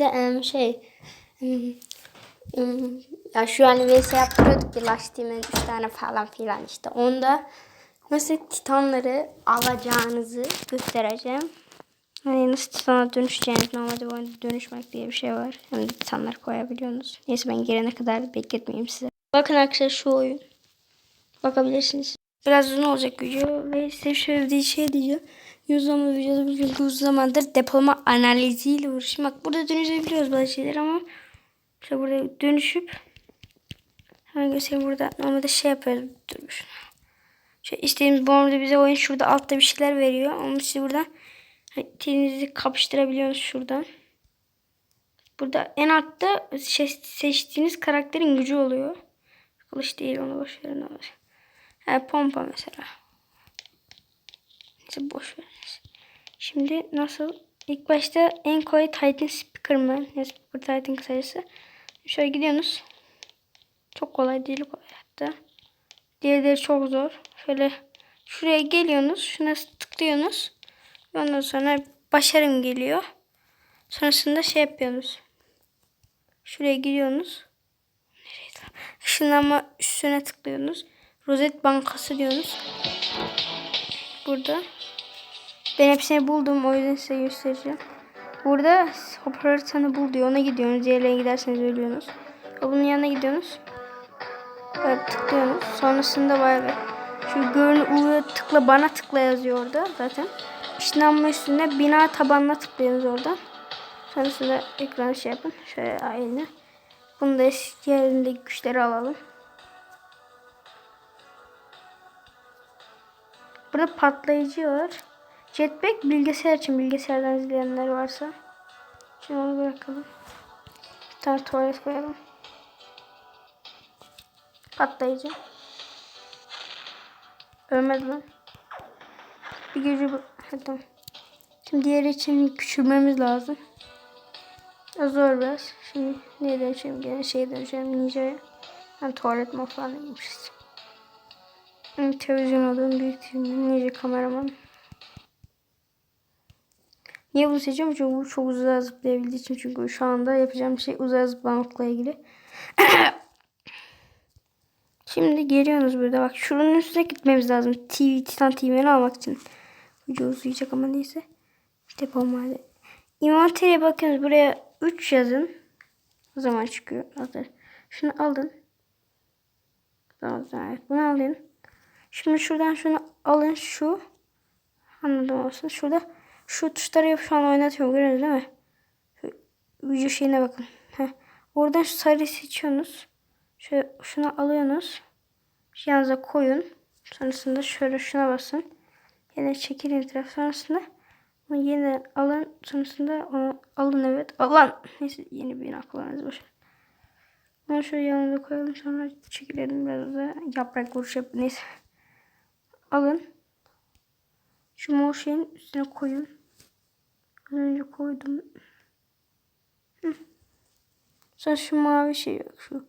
Em, şey ya şu an vs yaptırıyorduk ya lastiğimin 3 tane falan filan işte. Onda nasıl titanları alacağınızı göstereceğim. Hani nasıl titana dönüşeceğiniz normalde bu oyunda dönüşmek diye bir şey var. Hem de titanlar koyabiliyorsunuz. Neyse ben gelene kadar bekletmeyeyim size. Bakın arkadaşlar şu oyun. Bakabilirsiniz. Biraz uzun olacak video ve size şöyle bir şey diyeceğim. Videoda bugün uzun zamandır depolama analiziyle uğraşıyorum. Bak burada dönüşebiliyoruz bazı şeyler ama işte burada dönüşüp hemen göstereyim burada normalde şey yapıyoruz. Dur şuna. Şöyle istediğimiz arada bize oyun şurada altta bir şeyler veriyor. Ama siz buradan hani, elinizi kapıştırabiliyorsunuz şuradan. Burada en altta şey- seçtiğiniz karakterin gücü oluyor. Kılıç değil onu boş verin olur. Ha, pompa mesela. Neyse boş verin. Şimdi nasıl? İlk başta en kolay Titan Speakerman. Ya Speaker Titan kısacası. Şöyle gidiyorsunuz. Çok kolay değil kolay hatta. Diğerleri çok zor. Şöyle şuraya geliyorsunuz. Şuna tıklıyorsunuz. Ondan sonra başarım geliyor. Sonrasında şey yapıyorsunuz. Şuraya lan? Işınlanma üstüne tıklıyorsunuz. Rozet bankası diyorsunuz. Burada. Ben hepsini buldum. O yüzden size göstereceğim. Burada hoparlör sana bul diyor. Ona gidiyorsunuz. Diğerlerine giderseniz ölüyorsunuz. Bunun yanına gidiyorsunuz. Böyle tıklıyorsunuz. Sonrasında vay be. Şu görün uğra tıkla bana tıkla yazıyor orada zaten. Işınlanma üstünde bina tabanına tıklıyorsunuz oradan. Sonrasında ekranı şey yapın. Şöyle aynı. Bunu da eski yerindeki güçleri alalım. Burada patlayıcı var. Jetpack bilgisayar için bilgisayardan izleyenler varsa. Şimdi onu bırakalım. Bir tane tuvalet koyalım. Patlayıcı. Ölmedi lan. Bir gücü bu. Ha, tamam. Şimdi diğeri için küçülmemiz lazım. Zor biraz. Şimdi neye dönüşelim? Gene şeye dönüşelim. Ninja'ya. Ben tuvalet demişiz. Hı, Televizyon odam büyük TV. Ninja kameraman. Niye bunu seçiyorum? Çünkü bu çok uzağa zıplayabildiği için. Çünkü şu anda yapacağım şey uzağa zıplamakla ilgili. Şimdi geliyorsunuz burada. Bak şunun üstüne gitmemiz lazım. TV, Titan TV'ni almak için. Video uzayacak ama neyse. Depolama hali. İnventory'e bakıyorsunuz. Buraya 3 yazın. O zaman çıkıyor. Hazır. Şunu alın. Evet. Bunu alın. Şimdi şuradan şunu alın. Şu. Anladım olsun. Şurada şu tuşları şu an oynatıyorum. Görüyorsunuz değil mi? Şu video şeyine bakın. Heh. Oradan şu sarıyı seçiyorsunuz. Şöyle şunu alıyorsunuz. Şu yanınıza koyun. Sonrasında şöyle şuna basın. Yine çekilin taraf. Sonrasında onu yine alın. Sonrasında onu alın evet. Alın. Neyse yeni bir akıllarınız boş. Onu şöyle yanına koyalım. Sonra çekilelim biraz da yaprak vuruş yap. Neyse. Alın. Şu mor şeyin üstüne koyun. Az önce koydum. Hı. Sonra şu mavi şey yok. Şu,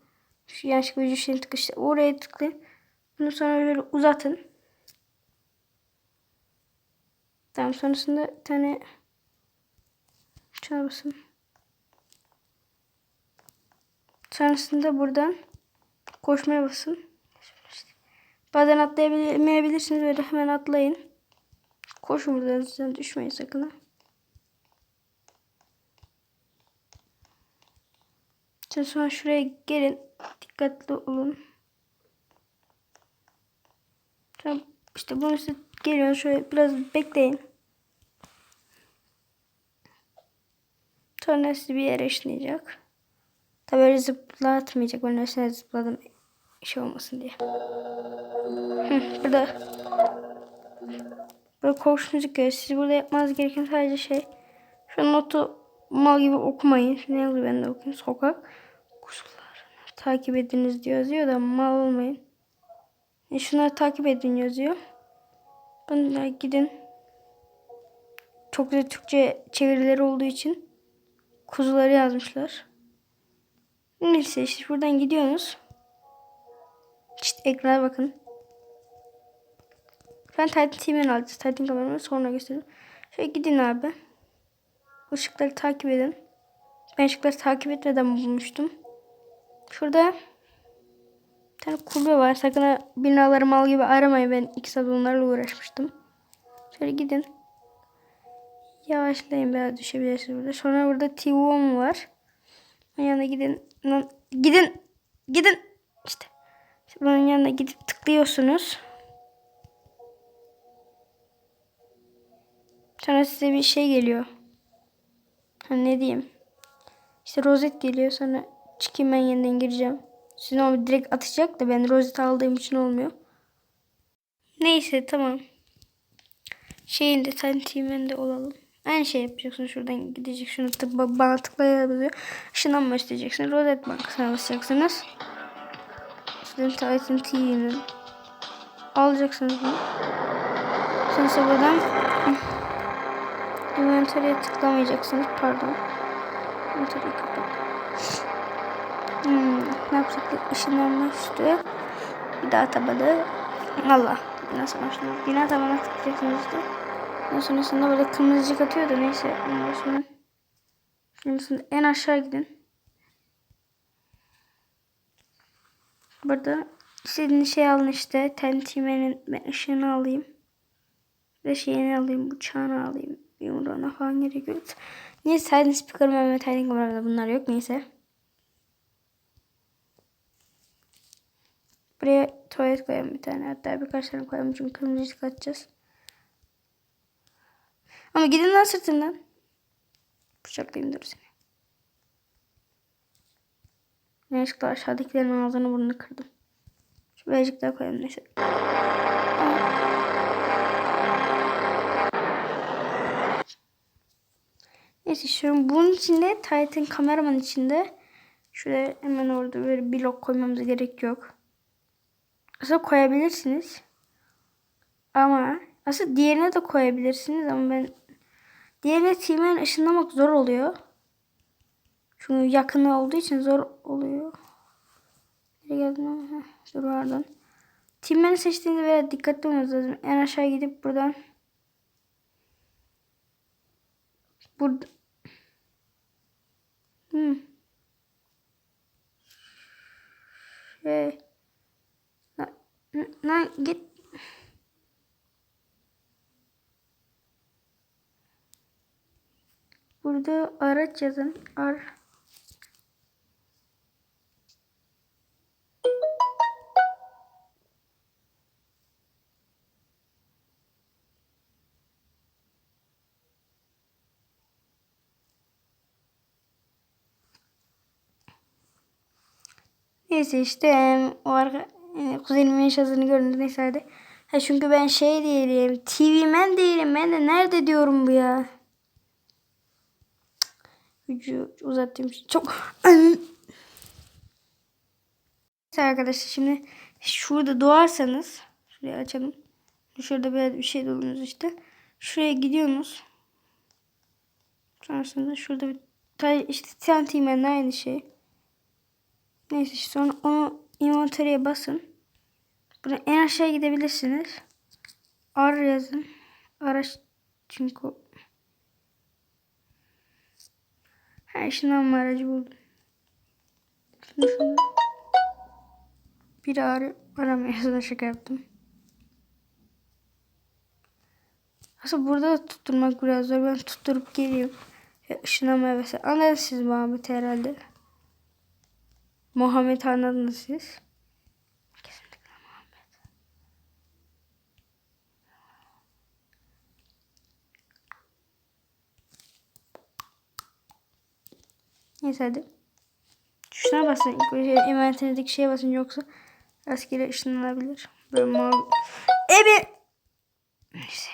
şu yanlışlıkla vücut şeyini tıkıştı. Oraya tıklayın. Bunu sonra böyle uzatın. Tamam sonrasında bir tane şuna basın. Sonrasında buradan koşmaya basın. Bazen atlayamayabilirsiniz. Böyle hemen atlayın. Koşun buradan sizden düşmeyin sakın ha. Sen sonra şuraya gelin. Dikkatli olun. Sonra işte bunu size geliyor. Şöyle biraz bekleyin. Sonra sizi bir yere ışınlayacak. Tabi öyle zıplatmayacak. Ben öylesine zıpladım. Şey olmasın diye. Hı, burada Böyle korkunç göre siz burada yapmanız gereken sadece şey şu notu mal gibi okumayın. Ne yazıyor ben de okuyayım. Sokak kuzularını takip ediniz diyor yazıyor da mal olmayın. E şunları takip edin yazıyor. Bunlara gidin. Çok güzel Türkçe çevirileri olduğu için kuzuları yazmışlar. Neyse işte buradan gidiyorsunuz. İşte ekrana bakın. Ben Titan TV'ni alacağım. Titan kameramı sonra göstereyim. Şöyle gidin abi. Işıkları takip edin. Ben ışıkları takip etmeden bulmuştum. Şurada bir tane kulübe var. Sakın ha binaları mal gibi aramayın. Ben iki saat onlarla uğraşmıştım. Şöyle gidin. Yavaşlayın biraz düşebilirsiniz burada. Sonra burada T1 var. Onun yanına gidin. Lan, Gidin. Gidin. İşte Bunun yanına gidip tıklıyorsunuz. Sonra size bir şey geliyor. Ha, ne diyeyim. İşte rozet geliyor. Sonra çıkayım ben yeniden gireceğim. Sizin o direkt atacak da ben rozet aldığım için olmuyor. Neyse tamam. Şeyin de sen de olalım. Aynı şey yapacaksın. Şuradan gidecek. Şunu tık, bana tıklayabiliyor. Işınlanma isteyeceksiniz. Rozet bankasına basacaksınız. Sizin Titan TV'nin alacaksınız bunu. Sonra buradan inventory'e tıklamayacaksınız. Pardon. Inventory'yi kapat. Hmm, ne yapacaktık? Işınlanma üstü. Bir daha tabanı. Allah. Nasıl başlıyor? Bina tabana tıklayacaksınız işte. Ondan sonrasında böyle kırmızıcık atıyor da neyse. Ondan sonra sonrasında en aşağı gidin. Burada istediğiniz şey alın işte. Tentimenin ben ışığını alayım. Ve şeyini alayım. Bıçağını alayım. Yumruğuna falan gerekiyor. Neyse Titan Speaker ve Titan kamerada bunlar yok. Neyse. Buraya tuvalet koyalım bir tane. Hatta birkaç tane koyalım. Çünkü kırmızı atacağız. Ama gidin lan sırtından. Bıçaklayayım dur seni. Yanlışlıkla aşağıdakilerin ağzını burnunu kırdım. Şu birazcık daha koyalım neyse. Neyse şu bunun içinde Titan kameraman içinde şuraya hemen orada böyle blok koymamıza gerek yok. Aslında koyabilirsiniz. Ama aslında diğerine de koyabilirsiniz ama ben diğerine timen ışınlamak zor oluyor. Çünkü yakını olduğu için zor oluyor. Nereye geldim? Dur pardon. Timmen'i seçtiğinde veya dikkatli olmanız lazım. En aşağı gidip buradan burada hmm. şey lan git Burada araç yazın. Ar Neyse işte o arka e, kuzenimin yaşadığını gördünüz neyse hadi. Ha çünkü ben şey değilim. TV man değilim. Ben de nerede diyorum bu ya. Gücü uzattığım için çok Neyse arkadaşlar şimdi şurada doğarsanız şurayı açalım. Şurada bir, bir şey dolunuz işte. Şuraya gidiyorsunuz. Sonrasında şurada bir işte santimen aynı şey. Neyse sonra onu inventory'e basın. Burada en aşağıya gidebilirsiniz. Ar yazın. Araç çünkü her ışınlanma aracı buldum. Şunu şunu. Bir arı aramaya şaka yaptım. Aslında burada da tutturmak biraz zor. Ben tutturup geliyorum. Işınlamaya mesela. Anladınız siz Muhammed herhalde. Muhammed anladınız siz. Kesinlikle Muhammed. Neyse hadi. Şuna basın. Emanetinizdeki şeye basın yoksa askeri ışınlanabilir. Böyle mavi. Ebe. Neyse.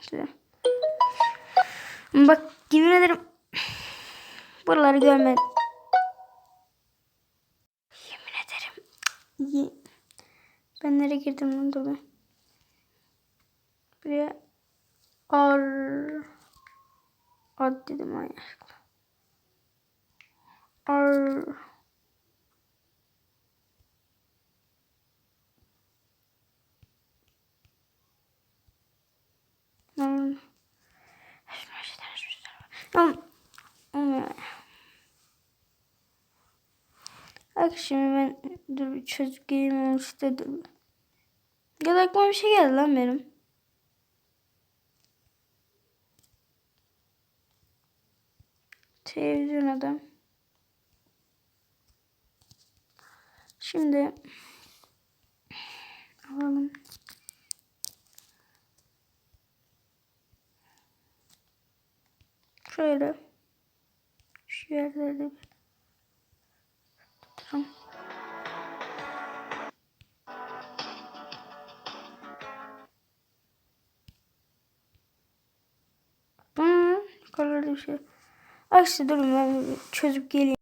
İşte. Bak yemin ederim Buraları görmedim. Yemin ederim. Ben nereye girdim lan dur ben. Buraya ar ad dedim ayakla. Ar Ama, ama Bak şimdi ben dur bir çocuk geleyim işte dur. Ya da aklıma bir şey geldi lan benim. Televizyon adam. Şimdi alalım. Şöyle şu yerlerde bir tutalım. Hmm, yukarıda bir şey. Aksi durun ben çözüp geleyim.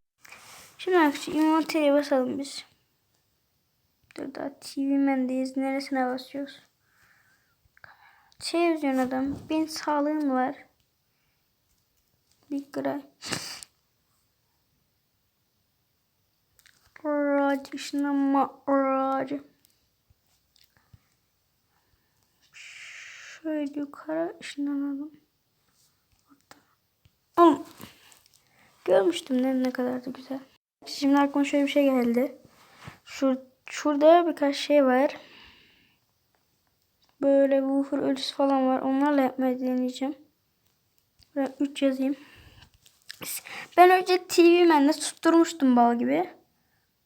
Şimdi aksi inventory'e basalım biz. Dur daha TV mendeyiz. Neresine basıyoruz? Televizyon adam. Benim sağlığım var. Bir gram. Radyo ışınlanma radyo. Şöyle yukarı ışınlanalım. Oğlum. Görmüştüm ne, ne kadar da güzel. Şimdi aklıma şöyle bir şey geldi. Şur, şurada birkaç şey var. Böyle woofer ölüsü falan var. Onlarla yapmayı deneyeceğim. Böyle 3 yazayım. Ben önce TV Man'de tutturmuştum bal gibi.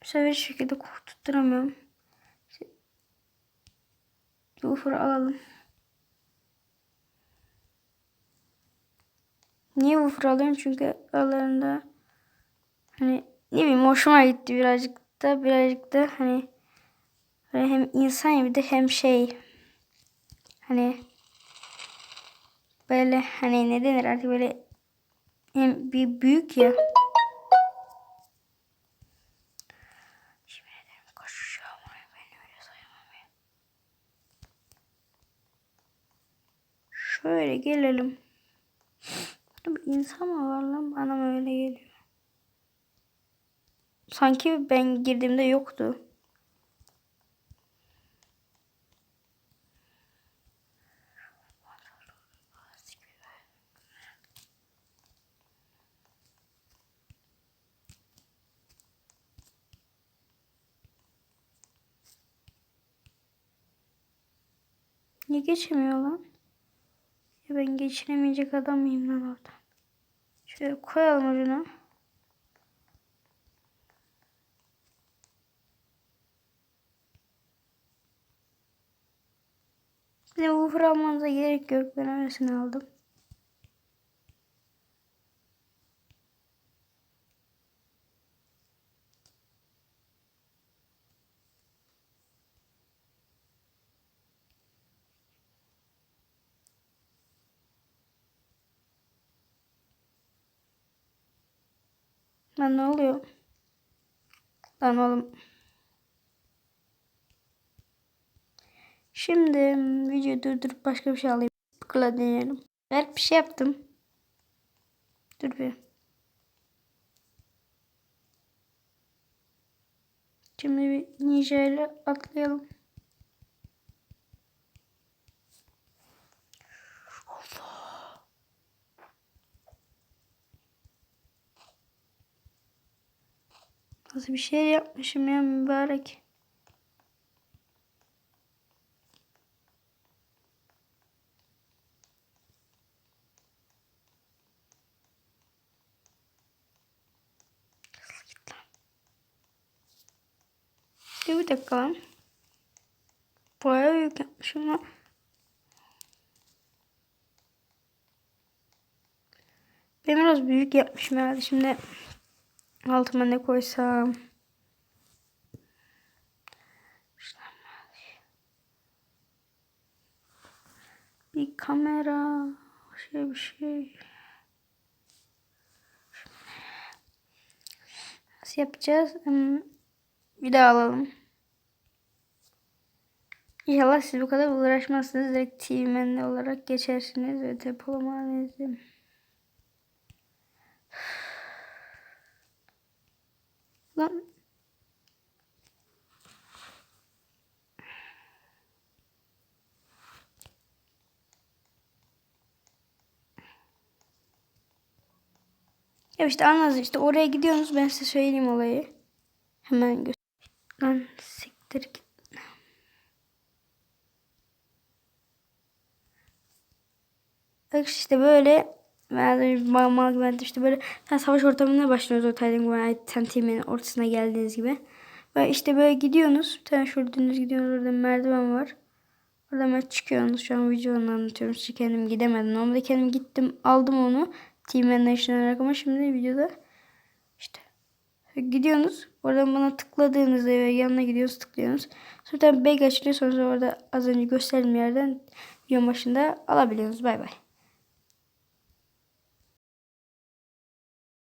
Bu sefer şekilde tutturamıyorum. Woofer'ı alalım. Niye woofer alıyorum? Çünkü aralarında hani ne bileyim hoşuma gitti birazcık da birazcık da hani böyle hem insan gibi de hem şey hani böyle hani ne denir artık böyle hem bir büyük ya. Şimdi ederim koşacağım beni öyle sayamam ya. Şöyle gelelim. Bir insan mı var lan? Bana mı öyle geliyor? Sanki ben girdiğimde yoktu. Niye geçemiyor lan? Ya ben geçiremeyecek adam mıyım lan oradan? Şöyle koyalım ucuna. Woofer almanıza gerek yok. Ben öylesine aldım. Lan ne oluyor? Lan oğlum. Şimdi video durdurup başka bir şey alayım. Sıkla deneyelim. Garip bir şey yaptım. Dur bir. Şimdi bir ninja atlayalım. Nasıl bir şey yapmışım ya mübarek. Dur bir dakika lan. Bayağı büyük yapmışım lan. Ben biraz büyük yapmışım herhalde. Şimdi altıma ne koysam. Bir kamera. Şey bir şey. Nasıl yapacağız? Hmm, Bir daha alalım. İnşallah siz bu kadar uğraşmazsınız. Direkt TV olarak geçersiniz ve depolamanızı. Lan Ya işte anladınız işte oraya gidiyorsunuz ben size söyleyeyim olayı. Hemen göster. Lan siktir git. Bak işte böyle mal güvendim işte böyle sen savaş ortamına başlıyoruz o Tayland Tentime'nin ortasına geldiğiniz gibi. Ve işte böyle gidiyorsunuz. Bir tane dümdüz gidiyorsunuz. Orada merdiven var. Oradan ben çıkıyorsunuz. Şu an videonu anlatıyorum. Size kendim gidemedim. Normalde kendim gittim. Aldım onu. Team Nation olarak ama şimdi videoda işte gidiyorsunuz. Oradan bana tıkladığınızda ve yanına gidiyorsunuz tıklıyorsunuz. Sonra bir bag açılıyor. Sonra orada az önce gösterdiğim yerden videonun başında alabiliyorsunuz. Bay bay.